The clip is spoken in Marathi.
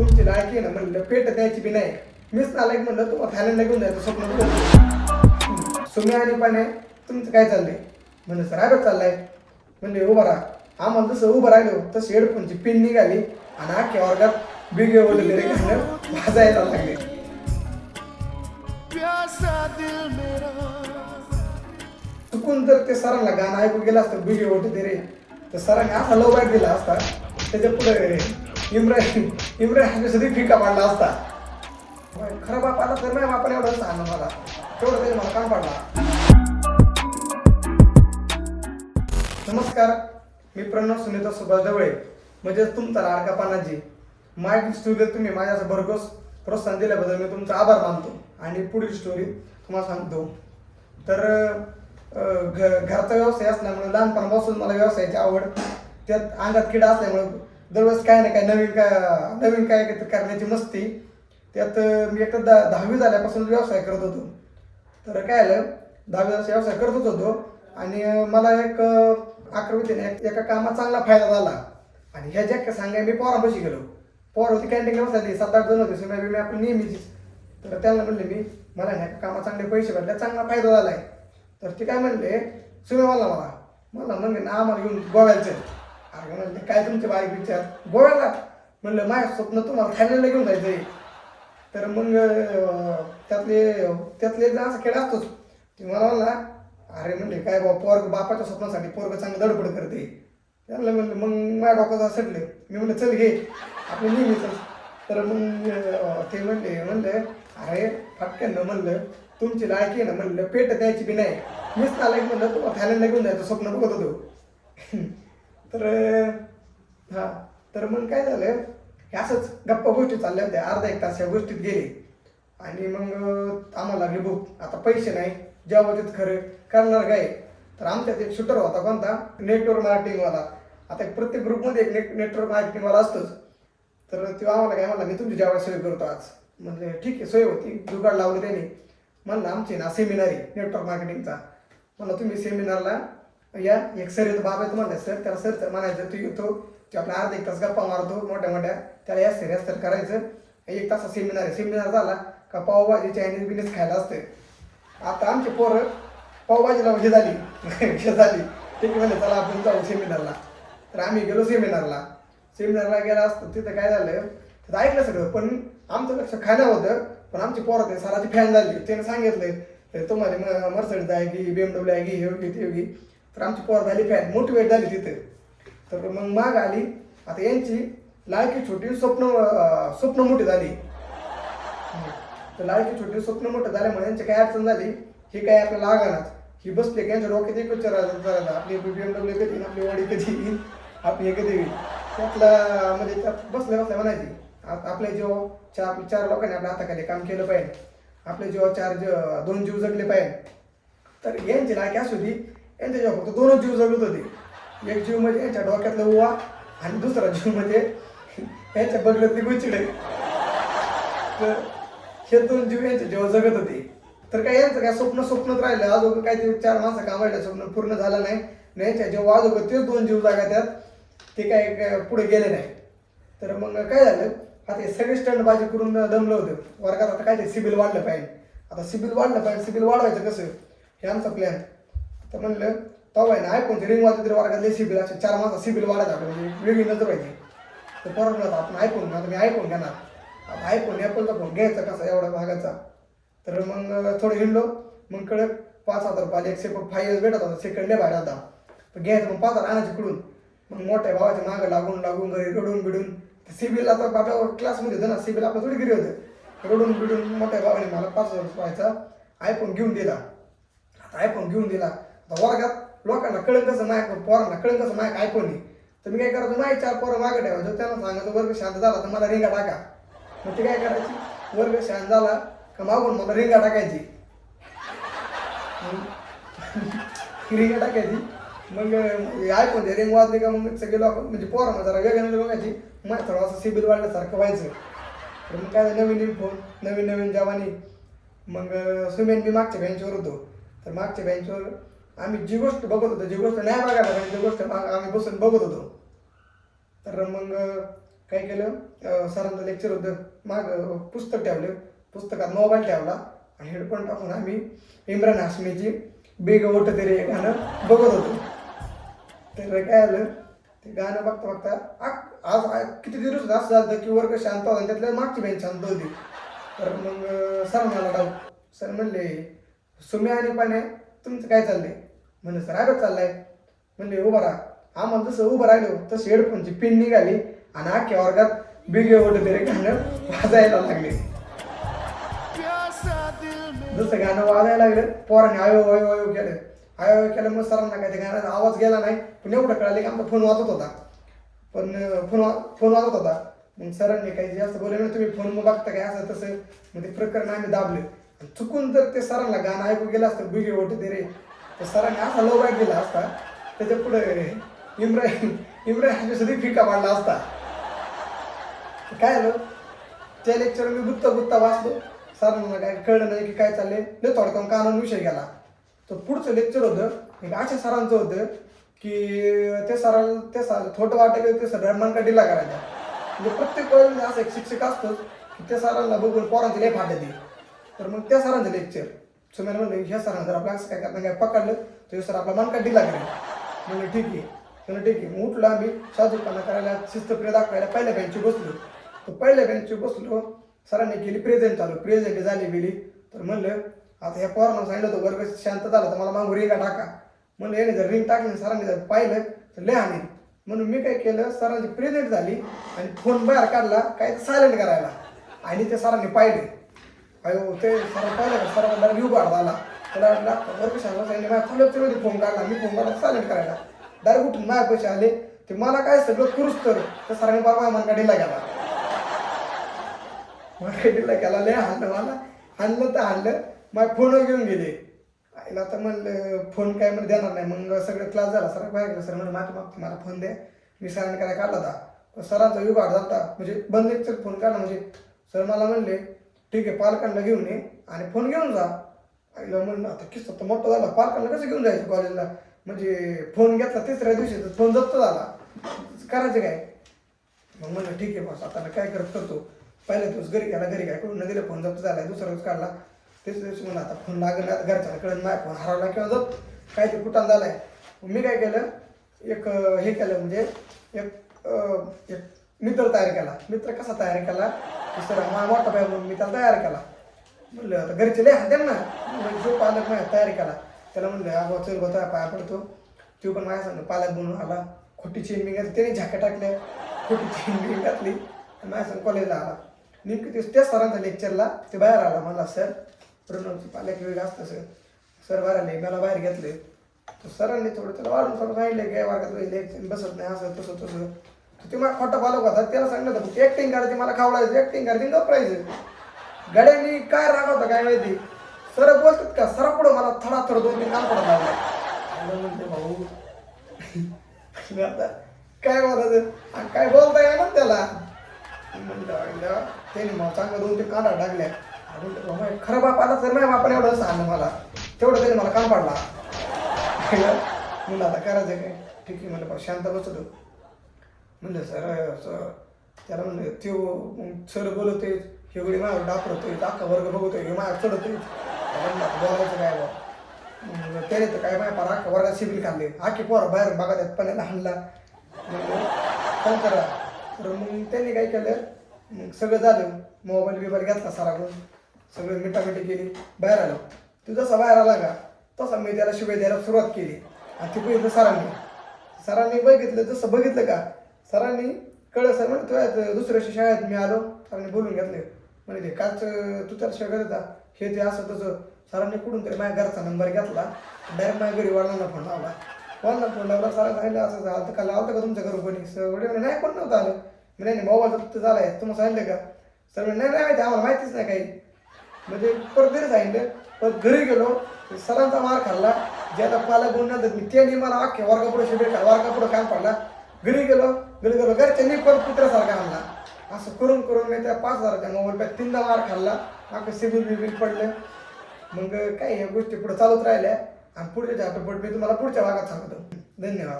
तुमची लायकी आहे ना म्हणलं पेट द्यायची बी नाही. मीच नालायक म्हणलं तुम्हाला थायलंडला घेऊन जायचं स्वप्न बघत सुमी आणि पाने तुमचं काय चाललंय? म्हणलं सर अरे चाललाय. म्हणले उभा राहा. आम्हाला जसं उभं राहिलो तशी हेडफोनची पिन निघाली आणि अख्ख्या वर्गात बिगे घेतलं वाजायला लागले. चुकून जर ते सरांना गाणं ऐकू गेलं असतं बिगे ओटे दे रे. तर सरांनी असा लव बॅग दिला असता त्याच्या पुढे इम्रान. इम्रान हाफिजसाठी फिका पाडला असता. खरं बाप आला तर नाही बापाला एवढं सांगणं मला. तेवढं त्याने मला काम पाडला. नमस्कार मी प्रणव सुनीता सुभाष ढवळे म्हणजे तुमचा लाडका पानाजी. माझी स्टोरी तुम्ही माझ्या भरघोस प्रोत्साहन दिल्याबद्दल मी तुमचा आभार मानतो आणि पुढील स्टोरी तुम्हाला सांगतो. तर घ घरचा व्यवसाय असल्यामुळे लहानपणापासून मला व्यवसायाची आवड त्यात अंगात किडा असल्यामुळे दरवेळेस काय ना काय नवीन काय नवीन काय काहीतरी करण्याची मस्ती. त्यात मी एकदा दहा दहावी झाल्यापासून व्यवसाय करत होतो. तर काय आलं दहावी वर्ष व्यवसाय करतच होतो. आणि मला एक अं, एक एका कामात चांगला फायदा झाला. आणि ह्या ज्या सांगाय मी पोरापाशी गेलो. पोर होती कॅन्टीनला बसली सात आठ जण होते सुम्या मी आपण नेहमीचीच तर त्यांना म्हणले मी मला ह्या कामात चांगले पैसे भेटले चांगला फायदा झालाय. तर ते काय म्हणले सुम्या मला मला. मला म्हणले ना आम्हाला घेऊन गोव्याला चल. अरे म्हणले काय तुमचे बारीक विचार? गोव्याला? म्हणलं माझं स्वप्न तुम्हाला थायलंडला घेऊन जायचं आहे तर मग त्यातले त्यातले एक खेळ असतोच. ते मला म्हणला अरे म्हणले काय बाबा पोरग बापाच्या स्वप्नासाठी पोरग चांगलं धडपड करते त्यांना म्हणलं मग माझ्या डोक्यात सटले मी म्हणलं चल घे. आपलं नेहमीच तर मग ते म्हणले म्हणले अरे फाटक्यानं म्हणलं तुमची लायकी ना म्हणलं पेट द्यायची बी नाही. मीच नालायक म्हणलं तुम्हाला थायलंडला घेऊन जायचं स्वप्न बघत होतो. तर हां हा तर मग काय झालं? हे असंच गप्पा गोष्टी चालल्या होत्या. अर्धा एक तास या गोष्टीत गेले. आणि मग आम्हाला लागली भूक आता पैसे नाही जेव्हा खरं. करणार काय? तर आमच्यात एक शूटर होता कोणता? नेटवर्क मार्केटिंगवाला आता एक प्रत्येक ग्रुपमध्ये एक नेट नेटवर्क मार्केटिंगवाला असतोच. तर तो आम्हाला काय म्हणला मी तुमची जेव्हा सोय करतो आज. म्हणजे ठीक आहे सोय होती. जुगाड लावलं त्याने. म्हणलं आमची ना सेमिनार आहे नेटवर्क मार्केटिंगचा म्हणलं तुम्ही सेमिनारला या एक सर येतो बाबा येतो म्हणलं सर त्याला सर म्हणायचं तू येतो तू आपला अर्धा एक तास गप्पा मारतो मोठ्या मोठ्या त्याला या सर या सर करायचं. एक तासा सेमिनार आहे. सेमिनार झाला का पावभाजी चायनीज बिनीज खायला असते. आता आमचे पोरं पावभाजीला हे झाली हे झाली. ते म्हणले चला आपण जाऊ सेमिनारला तर आम्ही गेलो सेमिनारला सेमिनारला गेला असतो तिथं काय झालं तिथं ऐकलं सगळं पण आमचं लक्ष खायला होतं पण आमची पोरं ते सराची फॅन झाली. त्याने सांगितलं तर तुम्हाला मर्सडीज आहे की बी एमडब्ल्यू आहे की हे होगी ते होगी. तर आमची पोर झाली फॅन मोटिवेट झाली तिथे. तर मग माग आली. आता यांची लायकी छोटी स्वप्न स्वप्न मोठी झाली. तर लायकी छोटी स्वप्न मोठं झाल्यामुळे यांची काय अडचण झाली. हे काय आपल्याला लागणार ही बसले की यांच्या डोक्यात एक विचार आपली बीबीएमडब्ल्यू कधी येईल, आपली वाडी कधी येईल आपली हे कधी येईल. त्यातला म्हणजे त्यात बसल्या बसल्या म्हणायची आपल्या जीव चार चार लोकांनी आपल्या हाताखाली काम केलं पाहिजे. आपल्या जीवा चार ज- दोन जीव जगले पाहिजे. तर यांची लायकी असू होती यांच्या जेव्हा फक्त दोनच जीव जगत होते. एक जीव म्हणजे यांच्या डोक्यातला उवा आणि दुसरा जीव म्हणजे यांच्या बगल्यातली गुचिडे. तर हे दोन जीव यांच्या जेव्हा जगत होते. तर काय यांचं काय स्वप्न स्वप्नच राहिलं? अजून काय ते चार माणसं कामायला स्वप्न पूर्ण झालं नाही. यांच्या जेव्हा अजून तेच दोन जीव जागा त्यात. ते काय पुढे गेले नाही. तर मग काय झालं? आता हे सगळे स्टंडबाजी करून दमलं होतं. वर्गात आता काय ते सिबिल वाढलं पाहिजे. आता सिबिल वाढलं पाहिजे. सिबिल वाढवायचं कसं? हे आमचा प्लॅन तर म्हणलं तेव्हा आहे ना आयफोनची रिंग वाजत तरी वर्गातले सिबिल असे चार माणसं सिबिल वाढायचा आपलं म्हणजे वेगळी नजर पाहिजे. तर परत म्हणत आपण आयफोन आता मी आयफोन घेणार आता आयफोन ॲपलचा फोन घ्यायचा कसा एवढा भागाचा. तर मग थोडं हिंडलो. मग कळत पाच हजार रुपये एक सेकंड फाय इयर्स भेटत होता सेकंड बाहेर आता तर घ्यायचं मग पाच हजार आणायचे इकडून मग मोठ्या भावाच्या मागं लागून लागून घरी रडून बिडून. सिबिल आता आपल्या क्लासमध्ये होतं ना सिबिल आपलं थोडी गिरी होतं. रडून बिडून मोठ्या भावाने मला पाच हजार रुपयाचा आयफोन घेऊन दिला. आता आयफोन घेऊन दिला. आता वर्गात लोकांना कळलं कसं माय पोरांना कळलं कसं माय ऐकून नाही तर मी काय करायचो माय चार पोरं मागे ठेवायचो. त्यांना सांगायचं वर्ग शांत झाला तर मला रिंगा टाका. मग ते काय करायची? वर्ग शांत झाला का मागून मला रिंगा टाकायची. मग रिंगा टाकायची. मग ऐकून ते रिंग वाजली का मग सगळे लोक म्हणजे पोरं जरा वेगळ्या बघायची. मग थोडं असं सिबिल वाढल्यासारखं व्हायचं. तर मग काय झालं, नवीन नवीन फोन नवीन नवीन जवानी. मग सुमेन मी मागच्या बेंचवर होतो. तर मागच्या बेंचवर आम्ही जी गोष्ट बघत होतो जी गोष्ट नाही बघायला पाहिजे ती गोष्ट माग आम्ही बसून बघत होतो. तर मग काय केलं? सरांचं लेक्चर होतं. माग पुस्तक ठेवलं. पुस्तकात मोबाईल ठेवला आणि हेडफोन टाकून आम्ही इम्रान हाशमीची बेग ओट तरी हे गाणं बघत होतो. तर काय आलं ते गाणं बघता बघता आज किती दिवस असं झालं की वर्ग शांत होता आणि त्यातल्या मागची बेंच शांत होती. तर मग सर मला डाऊट. सर म्हणले सुम्या आणि पाण्या तुमचं काय चाललंय? म्हणलं सर अगं चाललाय. म्हणले उभा राहा. आम्हाला जसं उभं राहिलो तसं हेडफोनची पिन निघाली आणि अख्ख्या वर्गात बिगे ओढ तरी गाणं वाजायला लागले. जसं गाणं वाजायला लागलं पोराने आयो आयो आयो केलं. आयो आयो केलं मग सरांना काय ते गाण्याचा आवाज गेला नाही पण एवढं कळालं की आमचा फोन वाजत होता. पण फोन वा फोन वाजत होता. मग सरांनी काही जास्त बोलले ना तुम्ही फोन मग बघता काय असं तसं. मग ते प्रकरण आम्ही दाबले. आणि चुकून जर ते सरांना गाणं ऐकू गेलं असतं बिगे ओटे ते रे. तर सरांनी असा लो बॅट दिला असता त्याच्या पुढे इम्रान इम्रान सुद्धा फिका पाडला असता. काय झालं? त्या लेक्चर मी गुत्ता गुत्ता वाचलो. सरांना काय कळलं नाही की काय चाललंय? लय थोडकं कानून विषय गेला. तर पुढचं लेक्चर होतं एक अशा सरांचं होतं की ते सरांना ते सर थोडं वाटेल ते सर रडमान डिला करायचा. म्हणजे प्रत्येक वेळेला असं एक शिक्षक असतोच की त्या सरांना बघून पोरांचे लय फाटे दे तर मग त्या सरांचं लेक्चर सुमेल म्हणलं ह्या सरांना जर आपल्या असं काय करता काय पकडलं तर सर आपला मान दिला करेल म्हणलं ठीक आहे. म्हणलं ठीक आहे. मग उठलो आम्ही साधूपणा करायला शिस्तप्रिय दाखवायला पहिल्या बँची बसलो. तर पहिल्या बँची बसलो सरांनी केली प्रेझेंट चालू. प्रेझेंट झाली गेली तर म्हणलं आता ह्या पोरांना सांगितलं तर वर्ग शांत झाला तर मला मागून रिंगा टाका. म्हणलं याने जर रिंग टाकली सरांनी जर पाहिलं तर लय हानी. म्हणून मी काय केलं सरांची प्रेझेंट झाली आणि फोन बाहेर काढला काय सायलेंट करायला. आणि ते सरांनी पाहिले. अयो ते सर पाहिलं का? सरांना व्ह्यू काढता आला त्याला वाटलं वर्ग शांत सांगितलं माझ्या कॉलेजच्या फोन काढला. मी फोन काढला सायलेंट करायला. डायरेक्ट उठून माझ्या पैसे आले. ते मला काय सगळं करूच तर त्या सरांनी बाबा मनका ढिला गेला मार्केटीला गेला लय हाणलं मला. हाणलं तर हाणलं. मग फोन घेऊन गेले. आईला तर म्हणलं फोन काय म्हणजे देणार नाही. मग सगळं क्लास झाला. सर बाहेर गेलं. सर म्हणलं माती मागते मला फोन द्या मी सरांनी काय काढला होता. सरांचा विभाग झाला म्हणजे बंद एक फोन काढला. म्हणजे सर मला म्हणले ठीक आहे पालकांना घेऊन ये आणि फोन घेऊन जा. आईला म्हणलं आता किस्सा तर मोठा झाला पालकांना कसं घेऊन जायचं कॉलेजला म्हणजे फोन घेतला तिसऱ्या दिवशी तर फोन जप्त झाला. करायचं काय? मग म्हणलं ठीक आहे बस आता काय करत करतो. पहिल्या दिवस घरी गेला घरी काय करून दिलं फोन जप्त झाला दुसरा दिवस काढला. तिसऱ्या दिवशी म्हणलं आता फोन लागला घरच्याला कळत नाही फोन हरवला किंवा जप काय ते कुठं झालाय. मग मी काय केलं एक हे केलं म्हणजे एक एक मित्र तयार केला. मित्र कसा तयार केला? सर माझा मोठा भाई म्हणून मी त्याला तयार केला. म्हणलं आता घरचे लय हात ना. जो पालक माझ्या तयार केला. त्याला म्हणलं अगो चल गोता पाया पडतो. तो पण माझ्या सांगतो पालक बनून आला. खोटी चेन घातली त्याने झाक्या टाकल्या खोटी चेन घातली आणि माझ्या सांग कॉलेजला आला. नेमकी ते त्या सरांच्या लेक्चरला ते बाहेर आला. मला सर प्रणवची पालक वेगळं असतं सर. सर बाहेर आले मला बाहेर घेतले तर सरांनी थोडं त्याला वाढून थोडं सांगितलं काय वर्गात लेक्चर बसत नाही असं तसं तसं. ते मला खोटा पालक होता त्याला सांगितलं होतं ॲक्टिंग करायची मला खावडायचं ॲक्टिंग करायची गप्रायचं गड्यांनी काय राग होता काय माहिती? सर बोलतात का सरा पुढं मला थोडा थोडं दोन तीन कान पडत लागला. म्हणते भाऊ. आता काय बोलायचं? काय बोलता ना त्याला? म्हणलं त्याने मला चांगलं दोन तीन कांदा टाकल्या खरं बाप आला तर माझ्या बापाने एवढं सांगलं मला. तेवढं त्याने मला कान पाडला. म्हणलं आता करायचं काय? ठीक आहे म्हणलं शांत बसतो. म्हणलं सर सर त्याला म्हणलं त्यो सर बोलतोय हेवढी माझ्यावर डापरतोय अख्खा वर्ग बघतोय हे माझ्या चढतोय आहे बोलायचं काय बा मग त्याने तर काय माझ्या पार अख्खा वर्गात शिबिर खाल्ले आखी पोरं बाहेर बघा त्यात पाण्याला हाणला. म्हणलं काय करा तर मग त्यांनी काय केलं मग सगळं झालं. मोबाईल बिबाईल घेतला सराकडून सगळं मिठामिठी केली बाहेर आलो. तू जसा बाहेर आला का तसा मी त्याला शिवाय द्यायला सुरुवात केली. आणि ती बघितलं सरांनी. सरांनी बघितलं जसं बघितलं का सरांनी कळलं सर म्हणे तुझ्या दुसऱ्या शाळेत मी आलो. सरांनी बोलून घेतले. म्हणजे ते कालचं तू त्याला शिवाय होता. हे ते असं तसं. सरांनी कुठून तरी माझ्या घरचा नंबर घेतला. डायरेक्ट माझ्या घरी वडिलांना फोन लावला. वडिलांना फोन लावला सरांनी सांगितलं असं झालं तर का आलं का तुमच्या घरून कोणी? सर वडील म्हणे नाही कोण नव्हतं आलं. मी नाही मोबाईल झाला झालाय. तुम्हाला सांगितलं का? सर म्हणे नाही नाही माहिती आम्हाला माहितीच नाही काही. म्हणजे परत घरी सांगितलं. परत घरी गेलो. सरांचा मार खाल्ला. जे आता पालक बोलणार मी त्यांनी मला अख्ख्या वर्गापुढे शिबिर वर्गापुढे काम पडला. घरी गेलो. गेलो घरच्यांनी पण कुत्र्यासारखा आणला. असं करून करून मी त्या पाच हजाराच्या मोबाईल तीनदा मार खाल्ला. अख्खं सिबिल बिबिल पडलं. मग काय या गोष्टी पुढे चालूच राहिल्या. आणि पुढच्या चाटपट मी तुम्हाला पुढच्या भागात सांगतो. धन्यवाद.